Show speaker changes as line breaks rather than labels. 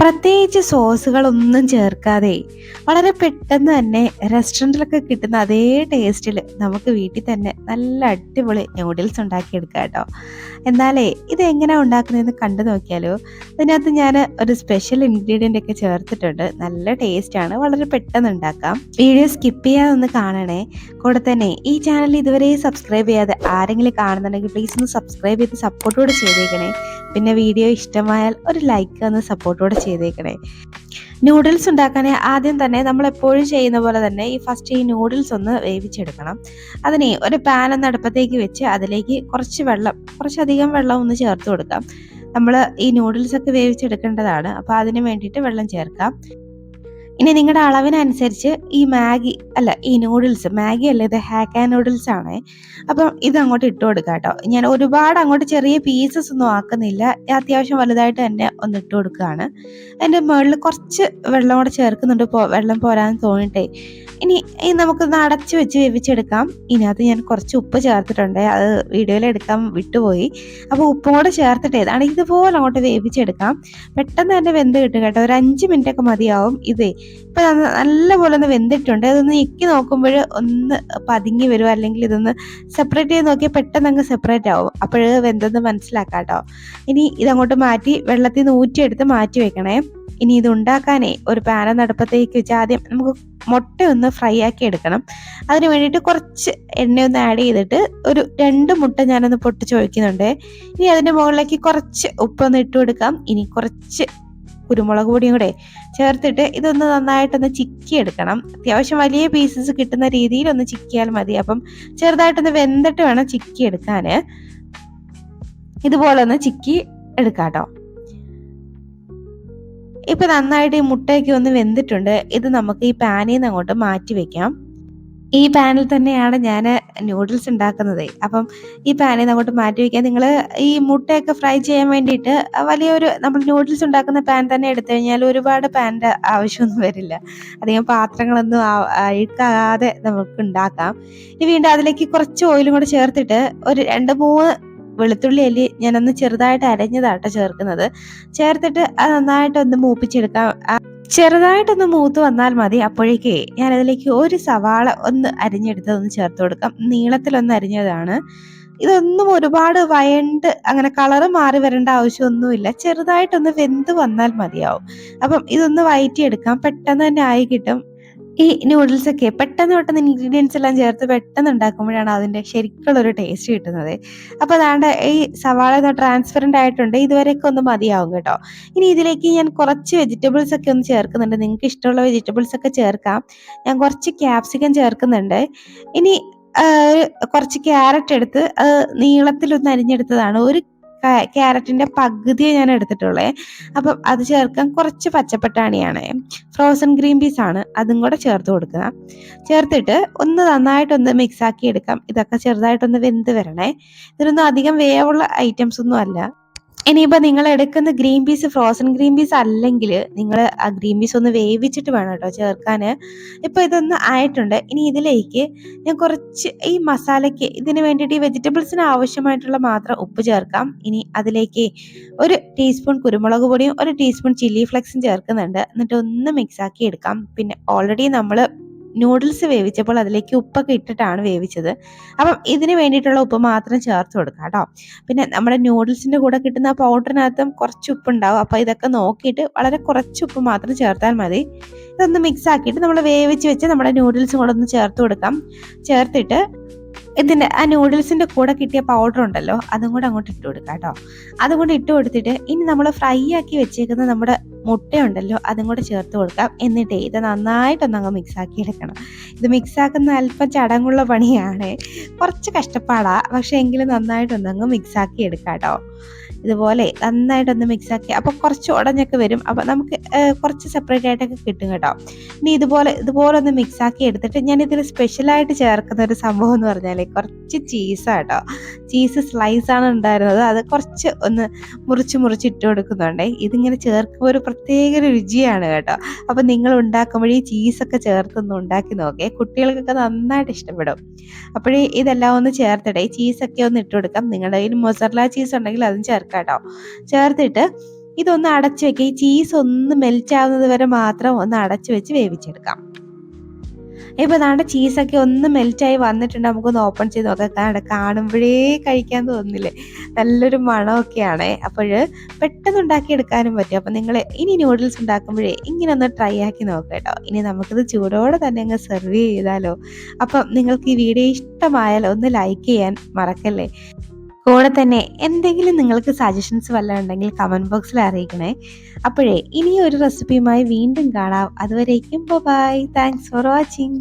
പ്രത്യേകിച്ച് സോസുകളൊന്നും ചേർക്കാതെ വളരെ പെട്ടെന്ന് തന്നെ റെസ്റ്റോറന്റിലൊക്കെ കിട്ടുന്ന അതേ ടേസ്റ്റിൽ നമുക്ക് വീട്ടിൽ തന്നെ നല്ല അടിപൊളി നൂഡിൽസ് ഉണ്ടാക്കിയെടുക്കാം കേട്ടോ എന്നാലേ ഇത് എങ്ങനെ ഉണ്ടാക്കുന്നതെന്ന് കണ്ടു നോക്കിയാലോ. അതിനകത്ത് ഞാൻ ഒരു സ്പെഷ്യൽ ഇൻഗ്രീഡിയന്റ് ഒക്കെ ചേർത്തിട്ടുണ്ട്. നല്ല ടേസ്റ്റാണ് വളരെ പെട്ടെന്ന് ഉണ്ടാക്കാം. വീഡിയോ സ്കിപ്പ് ചെയ്യാതെ ഒന്ന് കാണണേ. കൂടെ തന്നെ ഈ ചാനൽ ഇതുവരെ സബ്സ്ക്രൈബ് ചെയ്യാതെ ആരെങ്കിലും കാണുന്നുണ്ടെങ്കിൽ പ്ലീസ് ഒന്ന് സബ്സ്ക്രൈബ് ചെയ്ത് സപ്പോർട്ടോടെ ചെയ്തേക്കണേ. പിന്നെ വീഡിയോ ഇഷ്ടമായാൽ ഒരു ലൈക്ക് ഒന്ന് സപ്പോർട്ടോടെ ചെയ്തേക്കണേ. നൂഡിൽസ് ഉണ്ടാക്കാൻ ആദ്യം തന്നെ നമ്മൾ എപ്പോഴും ചെയ്യുന്ന പോലെ തന്നെ ഈ ഫസ്റ്റ് ഈ നൂഡിൽസ് ഒന്ന് വേവിച്ചെടുക്കണം. അതിനെ ഒരു പാൻ ഒന്ന് അടുപ്പത്തേക്ക് വെച്ച് അതിലേക്ക് കുറച്ച് വെള്ളം കുറച്ചധികം വെള്ളം ഒന്ന് ചേർത്ത് കൊടുക്കാം. നമ്മൾ ഈ നൂഡിൽസ് ഒക്കെ വേവിച്ചെടുക്കേണ്ടതാണ്. അപ്പോൾ അതിന് വേണ്ടിയിട്ട് വെള്ളം ചേർക്കാം. ഇനി നിങ്ങളുടെ അളവിനനുസരിച്ച് ഈ മാഗി അല്ല ഈ നൂഡിൽസ് മാഗി അല്ല ഇത് ഹാക്ക നൂഡിൽസ് ആണ്. അപ്പം ഇത് അങ്ങോട്ട് ഇട്ട് കൊടുക്കാം കേട്ടോ ഞാൻ ഒരുപാട് അങ്ങോട്ട് ചെറിയ പീസസ് ഒന്നും ആക്കുന്നില്ല. അത്യാവശ്യം വലുതായിട്ട് തന്നെ ഒന്ന് ഇട്ട് കൊടുക്കുകയാണ് അതിന്റെ മുകളിൽ കുറച്ച് വെള്ളം കൂടെ ചേർക്കുന്നുണ്ട്. വെള്ളം പോരാന്ന് തോന്നിട്ടേ. ഇനി ഈ നമുക്കൊന്ന് അടച്ചു വെച്ച് വേവിച്ചെടുക്കാം. ഇതിനകത്ത് ഞാൻ കുറച്ച് ഉപ്പ് ചേർത്തിട്ടുണ്ട്. അത് വീഡിയോയിൽ എടുക്കാൻ വിട്ടുപോയി. അപ്പോൾ ഉപ്പും കൂടെ ചേർത്തിട്ട് ഇതാണ് ഇതുപോലെ അങ്ങോട്ട് വേവിച്ചെടുക്കാം. പെട്ടെന്ന് തന്നെ വെന്ത് കിട്ടും കേട്ടോ. ഒരു അഞ്ച് മിനിറ്റ് ഒക്കെ മതിയാവും ഇതേ. ഇപ്പം നല്ലപോലെ ഒന്ന് വെന്തിട്ടുണ്ട്. അതൊന്ന് ഇക്കി നോക്കുമ്പോൾ ഒന്ന് പതുങ്ങി വരും? അല്ലെങ്കിൽ ഇതൊന്ന് സെപ്പറേറ്റ് ചെയ്ത് നോക്കിയാൽ പെട്ടെന്ന് അങ്ങ് സെപ്പറേറ്റ് ആവും. അപ്പോൾ വെന്തെന്ന് മനസ്സിലാക്കാം കേട്ടോ ഇനി ഇതങ്ങോട്ട് മാറ്റി വെള്ളത്തിൽ നിന്ന് ഊറ്റിയെടുത്ത് മാറ്റി വെക്കണേ. ഇനി ഇത് ഉണ്ടാക്കാനേ ഒരു പാന നടുപ്പത്തേക്ക് വെച്ച് ആദ്യം നമുക്ക് മുട്ട ഒന്ന് ഫ്രൈ ആക്കി എടുക്കണം. അതിന് വേണ്ടിയിട്ട് കുറച്ച് എണ്ണയൊന്ന് ആഡ് ചെയ്തിട്ട് ഒരു രണ്ട് മുട്ട ഞാനൊന്ന് പൊട്ടിച്ച് ഒഴിക്കുന്നുണ്ട്. ഇനി അതിന്റെ മുകളിലേക്ക് കുറച്ച് ഉപ്പൊന്ന് ഇട്ട് കൊടുക്കാം. ഇനി കുറച്ച് കുരുമുളക് പൊടിയും കൂടെ ചേർത്തിട്ട് ഇതൊന്ന് നന്നായിട്ടൊന്ന് ചിക്കി എടുക്കണം അത്യാവശ്യം വലിയ പീസസ് കിട്ടുന്ന രീതിയിൽ ഒന്ന് ചിക്കിയാൽ മതി. അപ്പം ചെറുതായിട്ടൊന്ന് വെന്തിട്ട് വേണം ചിക്കി എടുക്കാൻ ഇതുപോലെ ഒന്ന് ചിക്കി എടുക്കാട്ടോ. ഇപ്പൊ നന്നായിട്ട് ഈ മുട്ടയൊക്കെ ഒന്ന് വെന്തിട്ടുണ്ട്. ഇത് നമുക്ക് ഈ പാനിൽ നിന്ന് അങ്ങോട്ട് മാറ്റി വെക്കാം. ഈ പാനിൽ തന്നെയാണ് ഞാൻ നൂഡിൽസ് ഉണ്ടാക്കുന്നത്. അപ്പം ഈ പാനിൽ അങ്ങോട്ട് മാറ്റി വെക്കാം നിങ്ങൾ ഈ മുട്ടയൊക്കെ ഫ്രൈ ചെയ്യാൻ വേണ്ടിയിട്ട് വലിയൊരു നമ്മൾ നൂഡിൽസ് ഉണ്ടാക്കുന്ന പാൻ തന്നെ എടുത്തു കഴിഞ്ഞാൽ ഒരുപാട് പാനിന്റെ ആവശ്യമൊന്നും വരില്ല. അധികം പാത്രങ്ങളൊന്നും അഴുക്കാതെ നമുക്ക് ഉണ്ടാക്കാം. ഇനി വീണ്ടും അതിലേക്ക് കുറച്ച് ഓയിലും കൂടെ ചേർത്തിട്ട് ഒരു രണ്ട് മൂന്ന് വെളുത്തുള്ളി അല്ലി ഞാനൊന്ന് ചെറുതായിട്ട് അരഞ്ഞതാട്ടോ ചേർക്കുന്നത്. ചേർത്തിട്ട് അത് നന്നായിട്ടൊന്ന് മൂപ്പിച്ചെടുക്കാം. ചെറുതായിട്ടൊന്ന് മൂത്ത് വന്നാൽ മതി. അപ്പോഴേക്കേ ഞാൻ അതിലേക്ക് ഒരു സവാള ഒന്ന് അരിഞ്ഞെടുത്തതൊന്ന് ചേർത്ത് കൊടുക്കാം. നീളത്തിലൊന്ന് അരിഞ്ഞതാണ്. ഇതൊന്നും ഒരുപാട് വയണ്ട് അങ്ങനെ കളറ് മാറി വരേണ്ട ആവശ്യമൊന്നുമില്ല. ചെറുതായിട്ടൊന്ന് വെന്ത് വന്നാൽ മതിയാവും. അപ്പം ഇതൊന്ന് വയറ്റിയെടുക്കാം. പെട്ടെന്ന് തന്നെ ആയി കിട്ടും. ഈ നൂഡിൽസ് ഒക്കെ പെട്ടെന്ന് പെട്ടെന്ന് ഇൻഗ്രീഡിയൻസ് എല്ലാം ചേർത്ത് പെട്ടെന്ന് ഉണ്ടാക്കുമ്പോഴാണ് അതിന്റെ ശരിക്കുള്ള ഒരു ടേസ്റ്റ് കിട്ടുന്നത്. അപ്പോൾ അതാണ്ട് ഈ സവാള ട്രാൻസ്പെറന്റ് ആയിട്ടുണ്ട്. ഇതുവരെയൊക്കെ ഒന്ന് മതിയാവും കേട്ടോ. ഇനി ഇതിലേക്ക് ഞാൻ കുറച്ച് വെജിറ്റബിൾസ് ഒക്കെ ഒന്ന് ചേർക്കുന്നുണ്ട്. നിങ്ങൾക്ക് ഇഷ്ടമുള്ള വെജിറ്റബിൾസ് ഒക്കെ ചേർക്കാം. ഞാൻ കുറച്ച് ക്യാപ്സിക്കം ചേർക്കുന്നുണ്ട്. ഇനി കുറച്ച് ക്യാരറ്റ് എടുത്ത് നീളത്തിലൊന്ന് അരിഞ്ഞെടുത്തതാണ്. ഒരു ക്യാരറ്റിന്റെ പകുതിയെ ഞാൻ എടുത്തിട്ടുള്ളേ. അപ്പം അത് ചേർക്കാൻ കുറച്ച് പച്ചപ്പട്ടാണിയാണ് ഫ്രോസൺ ഗ്രീൻ പീസ് ആണ്. അതും കൂടെ ചേർത്ത് കൊടുക്കുക. ചേർത്തിട്ട് ഒന്ന് നന്നായിട്ടൊന്ന് മിക്സ് ആക്കി എടുക്കാം. ഇതൊക്കെ ചെറുതായിട്ടൊന്ന് വെന്ത് വരണേ. ഇതിനൊന്നും അധികം വേവുള്ള ഐറ്റംസ് ഒന്നും അല്ല. ഇനിയിപ്പോൾ നിങ്ങൾ എടുക്കുന്ന green peas frozen green peas അല്ലെങ്കിൽ നിങ്ങൾ ആ ഗ്രീൻ പീസ് ഒന്ന് വേവിച്ചിട്ട് വേണം കേട്ടോ ചേർക്കാൻ ഇപ്പോൾ ഇതൊന്ന് ആയിട്ടുണ്ട്. ഇനി ഇതിലേക്ക് ഞാൻ കുറച്ച് ഈ മസാലയ്ക്ക് ഇതിന് വേണ്ടിയിട്ട് ഈ വെജിറ്റബിൾസിന് ആവശ്യമായിട്ടുള്ള മാത്രം ഉപ്പ് ചേർക്കാം. ഇനി അതിലേക്ക് ഒരു ടീസ്പൂൺ കുരുമുളക് പൊടിയും ഒരു ടീസ്പൂൺ ചില്ലി ഫ്ലെക്സും ചേർക്കുന്നുണ്ട്. എന്നിട്ട് ഒന്ന് മിക്സ് ആക്കി എടുക്കാം. പിന്നെ ഓൾറെഡി നമ്മൾ നൂഡിൽസ് വേവിച്ചപ്പോൾ അതിലേക്ക് ഉപ്പൊക്കെ ഇട്ടിട്ടാണ് വേവിച്ചത്. അപ്പം ഇതിന് വേണ്ടിയിട്ടുള്ള ഉപ്പ് മാത്രം ചേർത്ത് കൊടുക്കാം കേട്ടോ. പിന്നെ നമ്മുടെ നൂഡിൽസിന്റെ കൂടെ കിട്ടുന്ന പൗഡറിനകത്തും കുറച്ച് ഉപ്പുണ്ടാവും. അപ്പോൾ ഇതൊക്കെ നോക്കിയിട്ട് വളരെ കുറച്ച് ഉപ്പ് മാത്രം ചേർത്താൽ മതി. ഇതൊന്ന് മിക്സ് ആക്കിയിട്ട് നമ്മൾ വേവിച്ച് വെച്ച് നമ്മുടെ നൂഡിൽസും കൂടെ ഒന്ന് ചേർത്ത് കൊടുക്കാം. ചേർത്തിട്ട് ഇതിന്റെ ആ നൂഡിൽസിന്റെ കൂടെ കിട്ടിയ പൗഡർ ഉണ്ടല്ലോ അതും കൂടെ അങ്ങോട്ട് ഇട്ട് കൊടുക്കാം കേട്ടോ. അതും കൂടെ ഇട്ട് കൊടുത്തിട്ട് ഇനി നമ്മൾ ഫ്രൈ ആക്കി വെച്ചേക്കുന്ന നമ്മുടെ മുട്ടയുണ്ടല്ലോ അതും കൂടെ ചേർത്ത് കൊടുക്കാം. എന്നിട്ട് ഇത് നന്നായിട്ടൊന്ന് അങ്ങ് മിക്സ് ആക്കി എടുക്കണം. ഇത് മിക്സാക്കുന്ന അല്പം ചടങ്ങുള്ള പണിയാണ്. കുറച്ച് കഷ്ടപ്പാടാണ് പക്ഷെ എങ്കിലും നന്നായിട്ടൊന്ന് അങ്ങ് മിക്സ് ആക്കി എടുക്കാം കേട്ടോ ഇതുപോലെ നന്നായിട്ടൊന്ന് മിക്സ് ആക്കി. അപ്പോൾ കുറച്ച് ഉടഞ്ഞൊക്കെ വരും. അപ്പോൾ നമുക്ക് കുറച്ച് സെപ്പറേറ്റ് ആയിട്ടൊക്കെ കിട്ടും കേട്ടോ. ഇനി ഇതുപോലെ ഇതുപോലെ ഒന്ന് മിക്സ് ആക്കി എടുത്തിട്ട് ഞാൻ ഇതിൽ സ്പെഷ്യലായിട്ട് ചേർക്കുന്ന ഒരു സംഭവം എന്ന് പറഞ്ഞാൽ കുറച്ച് ചീസാണ് കേട്ടോ. ചീസ് സ്ലൈസാണ് ഉണ്ടായിരുന്നത്. അത് കുറച്ച് ഒന്ന് മുറിച്ച് മുറിച്ച് ഇട്ട് കൊടുക്കുന്നുണ്ടേ. ഇതിങ്ങനെ ചേർക്കുമ്പോൾ ഒരു പ്രത്യേക രുചിയാണ് കേട്ടോ. അപ്പോൾ നിങ്ങൾ ഉണ്ടാക്കുമ്പോൾ ഈ ചീസൊക്കെ ചേർത്തൊന്ന് ഉണ്ടാക്കി നോക്കേ. കുട്ടികൾക്കൊക്കെ നന്നായിട്ട് ഇഷ്ടപ്പെടും. അപ്പോഴേ ഇതെല്ലാം ഒന്ന് ചേർത്തിടേ. ചീസൊക്കെ ഒന്ന് ഇട്ട് കൊടുക്കാം. നിങ്ങളുടെ കയ്യിൽ മൊസറല ചീസ് ഉണ്ടെങ്കിൽ അതും ചേർക്കാം. കേട്ടോ. ചേർത്തിട്ട് ഇതൊന്ന് അടച്ചു വെക്കുക ഈ ചീസ് ഒന്ന് മെൽറ്റ് ആവുന്നത് വരെ മാത്രം ഒന്ന് അടച്ചു വെച്ച് വേവിച്ചെടുക്കാം. ഇപ്പൊ നമ്മുടെ ചീസൊക്കെ ഒന്ന് മെൽറ്റ് ആയി വന്നിട്ടുണ്ട്. നമുക്കൊന്ന് ഓപ്പൺ ചെയ്ത് നോക്കാം. കാരണം കാണുമ്പോഴേ കഴിക്കാൻ തോന്നുന്നില്ലേ? നല്ലൊരു മണമൊക്കെയാണ്. അപ്പോൾ പെട്ടെന്ന് ഉണ്ടാക്കിയെടുക്കാനും പറ്റും. അപ്പം നിങ്ങൾ ഇനി നൂഡിൽസ് ഉണ്ടാക്കുമ്പോഴേ ഇങ്ങനെ ഒന്ന് ട്രൈ ആക്കി നോക്കാം കേട്ടോ. ഇനി നമുക്കിത് ചൂടോടെ തന്നെ അങ്ങ് സെർവ് ചെയ്താലോ. അപ്പം നിങ്ങൾക്ക് ഈ വീഡിയോ ഇഷ്ടമായാലോ ഒന്ന് ലൈക്ക് ചെയ്യാൻ മറക്കല്ലേ? കൂടെ തന്നെ എന്തെങ്കിലും നിങ്ങൾക്ക് സജഷൻസ് വല്ലതും ഉണ്ടെങ്കിൽ കമന്റ് ബോക്സിൽ അറിയിക്കണേ. അപ്പോഴേ ഇനി ഒരു റെസിപ്പിയുമായി വീണ്ടും കാണാം. അതുവരേക്കും ബൈ താങ്ക്സ് ഫോർ വാച്ചിങ്